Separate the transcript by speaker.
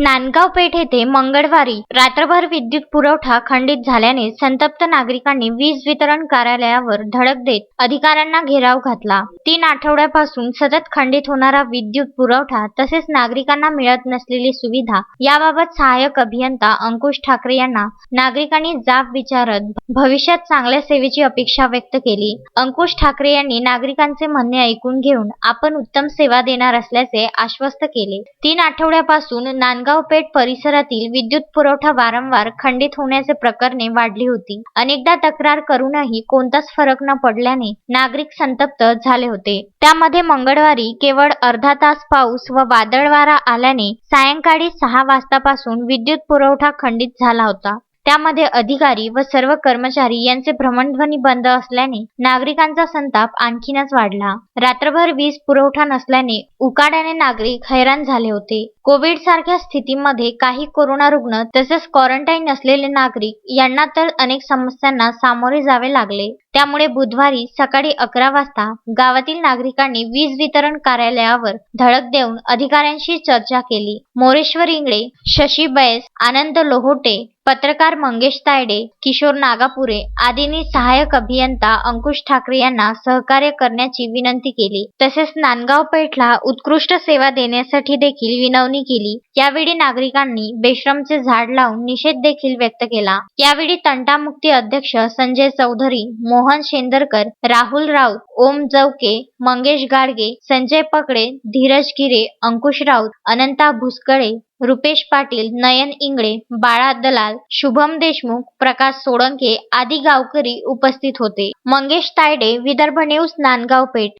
Speaker 1: नांदगाव पेठ येथे मंगळवारी रात्रभर विद्युत पुरवठा खंडित झाल्याने संतप्त नागरिकांनी वीज वितरण कार्यालयावर धडक देत अधिकाऱ्यांना घेराव घातला. तीन आठवड्यापासून सतत खंडित होणारा विद्युत पुरवठा तसेच नागरिकांना मिळत नसलेली सुविधा याबाबत सहाय्यक अभियंता अंकुश ठाकरे यांना नागरिकांनी जाब विचारत भविष्यात चांगल्या सेवेची अपेक्षा व्यक्त केली. अंकुश ठाकरे यांनी नागरिकांचे म्हणणे ऐकून घेऊन आपण उत्तम सेवा देणार असल्याचे आश्वस्त केले. तीन आठवड्यापासून नांदगाव पेठ परिसरातील विद्युत पुरवठा वारंवार खंडित होण्याचे प्रकरणे वाढली होती. अनेकदा तक्रार करूनही कोणताच फरक न पडल्याने नागरिक संतप्त झाले होते. त्यामध्ये मंगळवारी केवळ अर्धा तास पाऊस व वादळ वारा आल्याने सायंकाळी सहा वाजतापासून विद्युत पुरवठा खंडित झाला होता. त्यामध्ये अधिकारी व सर्व कर्मचारी यांचे भ्रमणध्वनी बंद असल्याने नागरिकांचा संताप आणखीनच वाढला. रात्रभर वीज पुरवठा नसल्याने उकाड्याने नागरिक हैराण झाले होते. कोविड सारख्या स्थितीमध्ये काही कोरोना रुग्ण तसेच क्वारंटाईन असलेले नागरिक यांना तर अनेक समस्यांना सामोरे जावे लागले. त्यामुळे बुधवारी सकाळी अकरा वाजता गावातील नागरिकांनी वीज वितरण कार्यालयावर धडक देऊन अधिकाऱ्यांशी चर्चा केली. मोरेश्वर इंगळे शशी बैस आनंद लोहोटे पत्रकार मंगेश तायडे किशोर नागापुरे आदींनी सहाय्यक अभियंता अंकुश ठाकरे यांना सहकार्य करण्याची विनंती केली. तसेच नांदगाव पेठला उत्कृष्ट सेवा देण्यासाठी देखील विनवणी केली. यावेळी नागरिकांनी बेश्रमचे झाड लावून निषेध देखील व्यक्त केला. यावेळी तंटामुक्ती अध्यक्ष संजय चौधरी मोहन शेंदरकर राहुल राऊत ओम जवके मंगेश गाडगे संजय पकडे धीरज गिरे अंकुश राऊत अनंता भुसकळे रुपेश पाटील नयन इंगळे बाळा दलाल शुभम देशमुख प्रकाश सोळंके आदी गावकरी उपस्थित होते. मंगेश तायडे विदर्भ न्यूज नांदगाव पेठ.